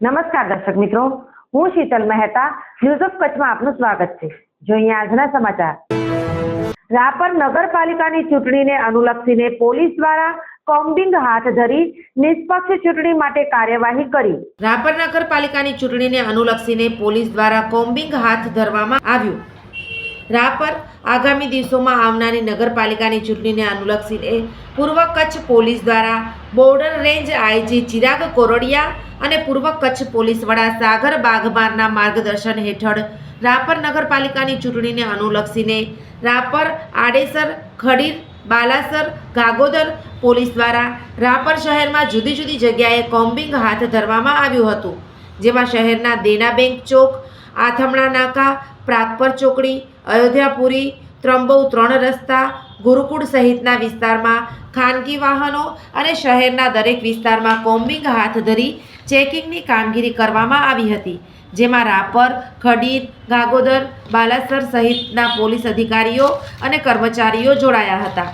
નમસ્કાર દર્શક મિત્રો, હું શીતલ મહેતા ન્યૂઝ ઓફ કચ્છમાં આપનું સ્વાગત છે. જોઈએ આજના સમાચાર. રાપર નગરપાલિકાની ચૂંટણીને અનુલક્ષીને પોલીસ દ્વારા કોમ્બિંગ હાથ ધરી નિષ્પક્ષ ચૂંટણી માટે કાર્યવાહી કરી. રાપર નગરપાલિકાની ચૂંટણીને અનુલક્ષીને પોલીસ દ્વારા કોમ્બિંગ હાથ ધરવામાં આવ્યું. રાપર આગામી દિવસોમાં આવનારી નગરપાલિકાની ચૂંટણીને અનુલક્ષીને પૂર્વ કચ્છ પોલીસ દ્વારા border range IG Chirag Kordiya અને પૂર્વ કચ્છ પોલીસ વડા સાગર બાગમારના માર્ગદર્શન હેઠળ રાપર નગરપાલિકાની ચૂંટણીને અનુલક્ષીને રાપર આડેસર, ખડીર, બાલાસર, ગાગોદર પોલીસ દ્વારા રાપર શહેરમાં જુદી જુદી જગ્યાએ કોમ્બિંગ હાથ ધરવામાં આવ્યું હતું, જેમાં શહેરના દેના બેંક ચોક, આથમણા નાકા, પ્રાગપર ચોકડી અયોધ્યાપુરી, ત્રંબૌ ત્રણ રસ્તા, ગુરુકુળ સહિતના વિસ્તારમાં ખાનગી વાહનો અને શહેરના દરેક વિસ્તારમાં કોમ્બિંગ હાથ ધરી ચેકિંગની કામગીરી કરવામાં આવી હતી, જેમાં રાપર, ખડીર, ગાગોદર, બાલાસર સહિતના પોલીસ અધિકારીઓ અને કર્મચારીઓ જોડાયા હતા,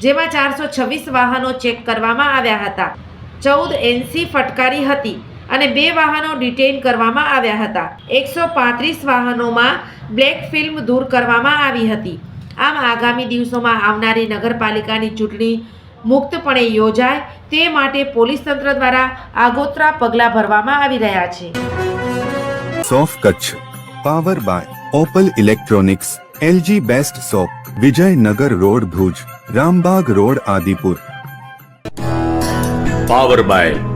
જેમાં ચારસો છવ્વીસ વાહનો ચેક કરવામાં આવ્યા હતા. ચૌદ એનસી ફટકારી હતી. અને બે વાહનો ડિટેઇન કરવામાં આવ્યા હતા. એકસો પાંત્રીસ વાહનોમાં બ્લેક ફિલ્મ દૂર કરવામાં આવી હતી. આમ આગામી દિવસોમાં આવનારી નગરપાલિકાની ચૂંટણી મુક્તપણે યોજાય તે માટે પોલીસ તંત્ર દ્વારા આગોતરા પગલાં ભરવામાં આવી રહ્યા છે. સોફ Kutch power by Opal electronics LG best shop Vijaynagar road Bhuj Rambagh road Adipur. Power by